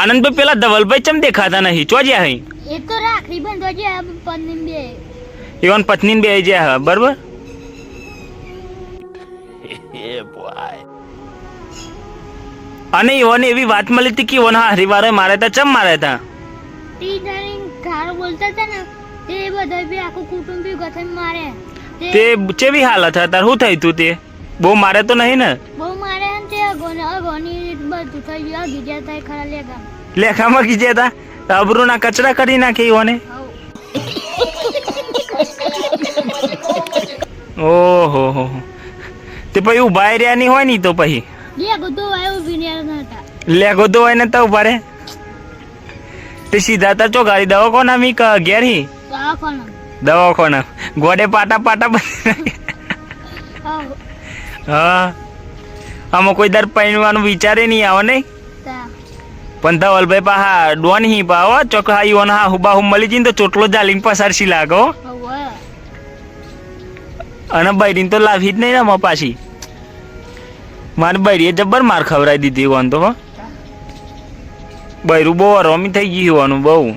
આનંદભાઈ પેલા ધવલભાઈ ચમ દેખાતા નહીં? ચો જ્યાં હઈ? એ તો રાખડી બંધો જે પત્ની બે. એવન પત્ની બે જ્યાં હા બરોબર? અને ઈવન એવી વાત મળી હતી કે ઈવન હા હરિવારે મારે તા ચમ મારે તા? બોલતા હતા ને તે બધા બી આખું કુટુંબ બી ગથન મારે. તે ચેવી હાલત હતા? શું થયું તું તે? બહુ મારે તો નહીં ને? બહુ મારે ને તે અગોને અગોની બધું થઈ ગયું ગીજા થાય ખરા લેગા લેખામાં કીધે હતા અબરૂના કચરા કરી નાખે ઈવને હવ ઓહો હો હો. તે પછી ઊભા રહ્યા નહીં હોયની તો પછી લે બધું આવ્યો વિનિયર નતા લેગો તો હોય ને તો ઊભા રે તે સીધા તા ચો ગાડી દવાખાના મી ક ઘેર હી તો આ કોણ દવાખાના ગોડે પાટા પાટા બની હવ હા આમાં કોઈ દર પહેરવાનું વિચારે નહીં આવે ને. પણ ધવલભાઈ પાહા ડોન હી પાવો ચોક હા ઈવન હા હુબા હું મળી જઈને તો ચોટલો જાલીને પસારસી લાગો અને બૈરીને તો લાવી જ નહીં ને પાછી. મારે બૈરીએ જબ્બર માર ખવડાવી દીધી હોવાનું તો. બૈરું બહુ રમી થઈ ગયું હોવાનું બહુ.